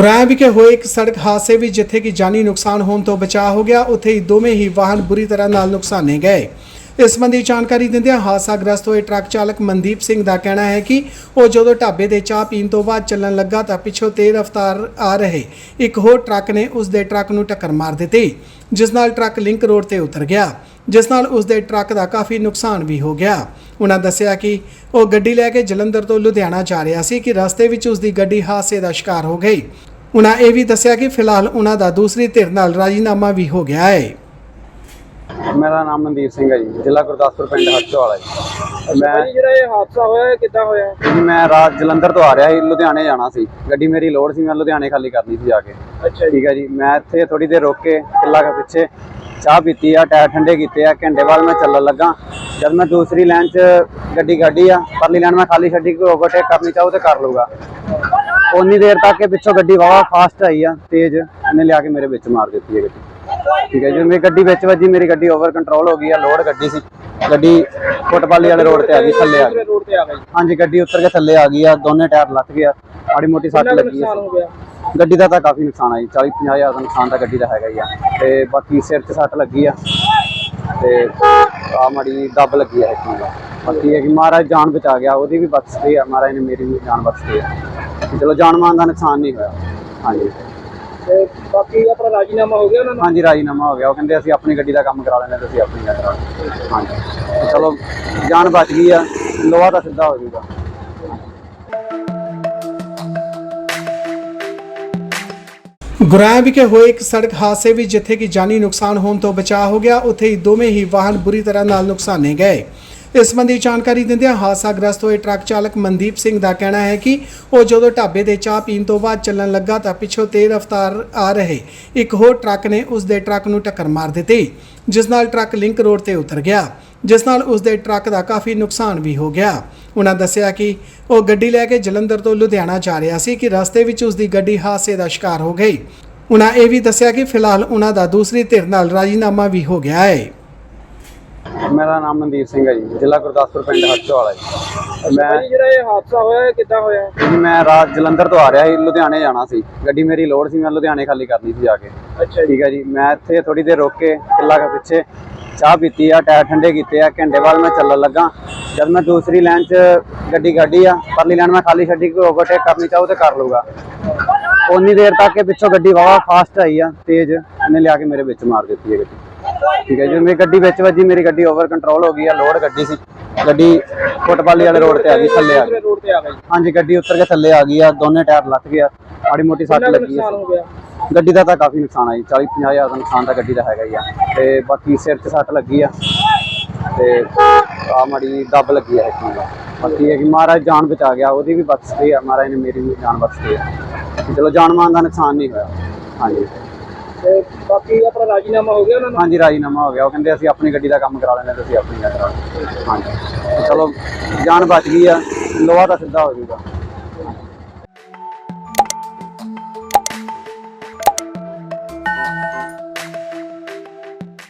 ਗੁਰਾਇਆ ਵਿਖੇ ਹੋਏ ਇੱਕ ਸੜਕ ਹਾਦਸੇ ਵਿੱਚ ਜਿੱਥੇ ਕਿ ਜਾਨੀ ਨੁਕਸਾਨ ਹੋਣ ਤੋਂ ਬਚਾਅ ਹੋ ਗਿਆ, ਉੱਥੇ ਹੀ ਦੋਵੇਂ ਹੀ ਵਾਹਨ ਬੁਰੀ ਤਰ੍ਹਾਂ ਨਾਲ ਨੁਕਸਾਨੇ ਗਏ। ਇਸ ਸੰਬੰਧੀ ਜਾਣਕਾਰੀ ਦਿੰਦਿਆਂ ਹਾਦਸਾਗ੍ਰਸਤ ਹੋਏ ਟਰੱਕ ਚਾਲਕ ਮਨਦੀਪ ਸਿੰਘ ਦਾ ਕਹਿਣਾ ਹੈ ਕਿ ਉਹ ਜਦੋਂ ਢਾਬੇ ਦੇ ਚਾਹ ਪੀਣ ਤੋਂ ਬਾਅਦ ਚੱਲਣ ਲੱਗਾ ਤਾਂ ਪਿੱਛੋਂ ਤੇਜ਼ ਰਫ਼ਤਾਰ ਆ ਰਹੇ ਇੱਕ ਹੋਰ ਟਰੱਕ ਨੇ ਉਸ ਦੇ ਟਰੱਕ ਨੂੰ ਟੱਕਰ ਮਾਰ ਦਿੱਤੀ, ਜਿਸ ਨਾਲ ਟਰੱਕ ਲਿੰਕ ਰੋਡ ਤੇ ਉਤਰ ਗਿਆ, ਜਿਸ ਨਾਲ ਉਸ ਦੇ ਟਰੱਕ ਦਾ ਕਾਫੀ ਨੁਕਸਾਨ ਵੀ ਹੋ ਗਿਆ। ਉਹਨਾਂ ਦੱਸਿਆ ਕਿ ਉਹ ਗੱਡੀ ਲੈ ਕੇ ਜਲੰਧਰ ਤੋਂ ਲੁਧਿਆਣਾ ਜਾ ਰਿਹਾ ਸੀ ਕਿ ਰਸਤੇ ਵਿੱਚ ਉਸ ਦੀ ਗੱਡੀ ਹਾਦਸੇ ਦਾ ਸ਼ਿਕਾਰ ਹੋ ਗਈ। ਉਹਨਾਂ ਇਹ ਵੀ ਦੱਸਿਆ ਕਿ ਫਿਲਹਾਲ ਉਹਨਾਂ ਦਾ ਦੂਸਰੀ ਧਿਰ ਨਾਲ ਰਾਜੀਨਾਮਾ ਵੀ ਹੋ ਗਿਆ ਹੈ। ਮੇਰਾ ਨਾਮ ਮਨਦੀਪ ਸਿੰਘ ਹੈ ਜੀ ਜ਼ਿਲ੍ਹਾ ਗੁਰਦਾਸਪੁਰ ਪਿੰਡ ਹਰਚੋਵਾਲਾ ਜੀ। ਮੈਂ ਜਿਹੜਾ ਇਹ ਹਾਦਸਾ ਹੋਇਆ ਕਿੱਦਾਂ ਹੋਇਆ? ਜੀ ਮੈਂ ਰਾਤ ਜਲੰਧਰ ਤੋਂ ਆ ਰਿਹਾ ਸੀ ਲੁਧਿਆਣੇ ਜਾਣਾ ਸੀ। ਗੱਡੀ ਮੇਰੀ ਲੋਡ ਸੀ ਮੈਂ ਲੁਧਿਆਣੇ ਖਾਲੀ ਕਰਨੀ ਸੀ ਜਾ ਕੇ। ਅੱਛਾ ਠੀਕ ਹੈ ਜੀ ਮੈਂ ਇੱਥੇ ਥੋੜੀ ਦੇਰ ਰੁਕ ਕੇ ਕਿੱਲਾ ਕੇ ਪਿੱਛੇ ਚਾਹ ਪੀਤੀ ਆ ਟਾਇਰ ਠੰਡੇ ਕੀਤੇ ਆ ਘੰਟੇ ਬਾਅਦ ਮੈਂ ਚੱਲਣ ਲੱਗਾ। ਜਦ ਮੈਂ ਦੂਸਰੀ ਲਾਈਨ 'ਚ ਗੱਡੀ ਕੱਢੀ ਆ ਪਰਲੀ ਲਾਈਨ ਮੈਂ ਖਾਲੀ ਛੱਡੀ ਕੋਈ ਓਵਰਟੇਕ ਕਰਨੀ ਚਾਹੋ ਤੇ ਕਰ ਲੂਗਾ ਉਨੀ ਦੇਰ ਤੱਕ ਇਹ ਪਿੱਛੋਂ ਗੱਡੀ ਵਾਵਾ ਫਾਸਟ ਆਈ ਆ ਤੇਜ਼। ਇਹਨੇ ਲਿਆ ਕੇ ਮੇਰੇ ਵਿੱਚ ਮਾਰ ਦਿੱਤੀ ਹੈ ਗੱਡੀ। ਠੀਕ ਹੈ ਜੀ ਮੇਰੀ ਗੱਡੀ ਵਿੱਚ ਵੱਜੀ ਮੇਰੀ ਗੱਡੀ ਓਵਰ ਕੰਟਰੋਲ ਹੋ ਗਈ ਆ ਲੋਡ ਗੱਡੀ ਸੀ। ਗੱਡੀ ਫੁੱਟਬਾਲੀ ਵਾਲੇ ਰੋਡ ਤੇ ਆ ਗਈ ਥੱਲੇ ਆ ਗਈ। ਰੋਡ ਤੇ ਆ ਗਈ ਹਾਂਜੀ ਗੱਡੀ ਉੱਤਰ ਕੇ ਥੱਲੇ ਆ ਗਈ ਆ ਦੋਨੇ ਟਾਇਰ ਲੱਥ ਗਿਆ ਮਾੜੀ ਮੋਟੀ ਸੱਟ ਲੱਗੀ ਆ। ਗੱਡੀ ਦਾ ਤਾਂ ਕਾਫੀ ਨੁਕਸਾਨ ਆ ਜੀ 40 50 ਹਜ਼ਾਰ ਦਾ ਨੁਕਸਾਨ ਤਾਂ ਗੱਡੀ ਦਾ ਹੈਗਾ ਹੀ ਆ। ਤੇ ਬਾਕੀ ਸਿਰ 'ਚ ਸੱਟ ਲੱਗੀ ਆ। ਤੇ ਆ ਮਾੜੀ ਦੱਬ ਲੱਗੀ ਆ ਇੱਕ ਨੂੰ ਬਾਕੀ ਇਹ ਕਿ ਮਹਾਰਾਜ ਜਾਨ ਬਚਾ ਗਿਆ ਉਹਦੀ ਵੀ ਬਖਸ਼ਦੇ ਆ ਮਹਾਰਾਜ ਨੇ ਮੇਰੀ ਵੀ ਜਾਨ ਬਖਸ਼ਦੇ ਆ। ਚਲੋ ਜਾਨ ਮਾਨ ਦਾ ਨੁਕਸਾਨ ਨਹੀਂ ਹੋਇਆ। ਹਾਂਜੀ। ਤੇ ਬਾਕੀ ਆਪਣਾ ਰਾਜੀਨਾਮਾ ਹੋ ਗਿਆ ਉਹਨਾਂ ਨਾਲ ਹਾਂਜੀ ਰਾਜੀਨਾਮਾ ਹੋ ਗਿਆ। ਉਹ ਕਹਿੰਦੇ ਅਸੀਂ ਆਪਣੀ ਗੱਡੀ ਦਾ ਕੰਮ ਕਰਾ ਲੈਂਦੇ ਤੁਸੀਂ ਆਪਣੀ ਦਾ ਕਰਾ ਲਓ। ਹਾਂਜੀ। ਚਲੋ ਜਾਨ ਬਚ ਗਈ ਆ। ਲੋਹਾ ਤਾਂ ਸਿੱਧਾ ਹੋ ਜਾਊਗਾ। ਗੁਰਾਇਆ ਵਿਖੇ ਹੋਏ ਇੱਕ ਸੜਕ ਹਾਦਸੇ ਵਿੱਚ ਜਿੱਥੇ ਕਿ ਜਾਨੀ ਨੁਕਸਾਨ ਹੋਣ ਤੋਂ ਬਚਾਅ ਹੋ ਗਿਆ ਉੱਥੇ ਹੀ ਦੋਵੇਂ ਹੀ ਵਾਹਨ ਬੁਰੀ ਤਰ੍ਹਾਂ ਨਾਲ ਨੁਕਸਾਨੇ ਗਏ। ਇਸ ਸੰਬੰਧੀ ਜਾਣਕਾਰੀ ਦਿੰਦਿਆਂ ਹਾਦਸਾਗ੍ਰਸਤ ਹੋਏ ਟਰੱਕ ਚਾਲਕ ਮਨਦੀਪ ਸਿੰਘ ਦਾ ਕਹਿਣਾ ਹੈ ਕਿ ਉਹ ਜਦੋਂ ਢਾਬੇ ਦੇ ਚਾਹ ਪੀਣ ਤੋਂ ਬਾਅਦ ਚੱਲਣ ਲੱਗਾ ਤਾਂ ਪਿੱਛੋਂ ਤੇਜ਼ ਰਫ਼ਤਾਰ ਆ ਰਹੇ ਇੱਕ ਹੋਰ ਟਰੱਕ ਨੇ ਉਸ ਦੇ ਟਰੱਕ ਨੂੰ ਟੱਕਰ ਮਾਰ ਦਿੱਤੀ, ਜਿਸ ਨਾਲ ਟਰੱਕ ਲਿੰਕ ਰੋਡ ਤੇ ਉਤਰ ਗਿਆ, ਜਿਸ ਨਾਲ ਉਸ ਦੇ ਟਰੱਕ ਦਾ ਕਾਫੀ ਨੁਕਸਾਨ ਵੀ ਹੋ ਗਿਆ। ਉਹਨਾਂ ਦੱਸਿਆ ਕਿ ਉਹ ਗੱਡੀ ਲੈ ਕੇ ਜਲੰਧਰ ਤੋਂ ਲੁਧਿਆਣਾ ਜਾ ਰਿਹਾ ਸੀ ਕਿ ਰਸਤੇ ਵਿੱਚ ਉਸ ਦੀ ਗੱਡੀ ਹਾਦਸੇ ਦਾ ਸ਼ਿਕਾਰ ਹੋ ਗਈ। ਉਹਨਾਂ ਇਹ ਵੀ ਦੱਸਿਆ ਕਿ ਫਿਲਹਾਲ ਉਹਨਾਂ ਦਾ ਦੂਸਰੀ ਧਿਰ ਨਾਲ ਰਾਜੀਨਾਮਾ ਵੀ ਹੋ ਗਿਆ ਹੈ। ਮੇਰਾ ਨਾਮ ਮਨਦੀਪ ਸਿੰਘ ਹੈ ਜੀ ਜ਼ਿਲ੍ਹਾ ਗੁਰਦਾਸਪੁਰ ਪਿੰਡ ਹਰਚੋਵਾਲਾ ਜੀ। ਮੈਂ ਜਿਹੜਾ ਇਹ ਹਾਦਸਾ ਹੋਇਆ ਇਹ ਕਿੱਦਾਂ ਹੋਇਆ? ਜੀ ਮੈਂ ਰਾਤ ਜਲੰਧਰ ਤੋਂ ਆ ਰਿਹਾ ਸੀ ਲੁਧਿਆਣੇ ਜਾਣਾ ਸੀ। ਗੱਡੀ ਮੇਰੀ ਲੋਡ ਸੀ ਮੈਂ ਲੁਧਿਆਣੇ ਖਾਲੀ ਕਰਨੀ ਸੀ ਜਾ ਕੇ। ਅੱਛਾ ਠੀਕ ਹੈ ਜੀ ਮੈਂ ਇੱਥੇ ਥੋੜੀ ਦੇਰ ਰੁਕ ਕੇ ਕਿੱਲਾ ਕੇ ਪਿੱਛੇ ਚਾਹ ਪੀਤੀ ਆ ਟਾਇਰ ਠੰਡੇ ਕੀਤੇ ਆ ਘੰਟੇ ਬਾਅਦ ਮੈਂ ਚੱਲਣ ਲੱਗਾ। ਜਦ ਮੈਂ ਦੂਸਰੀ ਲਾਈਨ 'ਚ ਗੱਡੀ ਕੱਢੀ ਆ ਪਰਲੀ ਲਾਈਨ ਮੈਂ ਖਾਲੀ ਛੱਡੀ ਕੋਈ ਓਵਰਟੇਕ ਕਰਨੀ ਚਾਹੋ ਤੇ ਕਰ ਲੂਗਾ ਉਨੀ ਦੇਰ ਤੱਕ ਇਹ ਪਿੱਛੋਂ ਗੱਡੀ ਵਾਵਾ ਫਾਸਟ ਆਈ ਆ ਤੇਜ਼ ਇਹਨੇ ਲਿਆ ਕੇ ਮੇਰੇ ਵਿੱਚ ਮਾਰ ਦਿੱਤੀ ਹੈ ਗੱਡੀ। ਠੀਕ ਹੈ ਜੀ ਮੇਰੀ ਗੱਡੀ ਵਿੱਚ ਵੱਜੀ ਮੇਰੀ ਗੱਡੀ ਓਵਰ ਕੰਟਰੋਲ ਹੋ ਗਈ ਆ ਲੋਡ ਗੱਡੀ ਸੀ। ਗੱਡੀ ਫੁੱਟਬਾਲੀ ਵਾਲੇ ਰੋਡ ਤੇ ਆ ਗਈ ਥੱਲੇ ਆ ਗਈ। ਰੋਡ ਤੇ ਆ ਗਈ ਹਾਂਜੀ ਗੱਡੀ ਉੱਤਰ ਕੇ ਥੱਲੇ ਆ ਗਈ ਆ ਦੋਨੇ ਟਾਇਰ ਲੱਥ ਗਿਆ ਮਾੜੀ ਮੋਟੀ ਸੱਟ ਲੱਗੀ ਆ। ਗੱਡੀ ਦਾ ਤਾਂ ਕਾਫੀ ਨੁਕਸਾਨ ਆ ਜੀ 40 50 ਹਜ਼ਾਰ ਦਾ ਨੁਕਸਾਨ ਤਾਂ ਗੱਡੀ ਦਾ ਹੈਗਾ ਹੀ ਆ। ਤੇ ਬਾਕੀ ਸਿਰ 'ਚ ਸੱਟ ਲੱਗੀ ਆ ਤੇ ਆ ਮਾੜੀ ਦੱਬ ਲੱਗੀ ਆ ਇੱਕ ਨੂੰ ਬਾਕੀ ਇਹ ਕਿ ਮਹਾਰਾਜ ਜਾਨ ਬਚਾ ਗਿਆ ਉਹਦੀ ਵੀ ਬਖਸ਼ਦੇ ਆ ਮਹਾਰਾਜ ਨੇ ਮੇਰੀ ਵੀ ਜਾਨ ਬਖਸ਼ਦੇ ਆ। ਚਲੋ ਜਾਨ ਮਾਨ ਦਾ ਨੁਕਸਾਨ ਨਹੀਂ ਹੋਇਆ। ਹਾਂਜੀ। ਤੇ ਬਾਕੀ ਆਪਣਾ ਰਾਜੀਨਾਮਾ ਹੋ ਗਿਆ ਉਹਨਾਂ ਨਾਲ ਹਾਂਜੀ, ਰਾਜੀਨਾਮਾ ਹੋ ਗਿਆ। ਉਹ ਕਹਿੰਦੇ ਅਸੀਂ ਆਪਣੀ ਗੱਡੀ ਦਾ ਕੰਮ ਕਰਾ ਲੈਂਦੇ ਤੁਸੀਂ ਆਪਣੀ ਦਾ ਕਰਾ ਲਓ। ਹਾਂਜੀ। ਚਲੋ, ਜਾਨ ਬਚ ਗਈ ਆ। ਲੋਹਾ ਤਾਂ ਸਿੱਧਾ ਹੋ ਜਾਊਗਾ।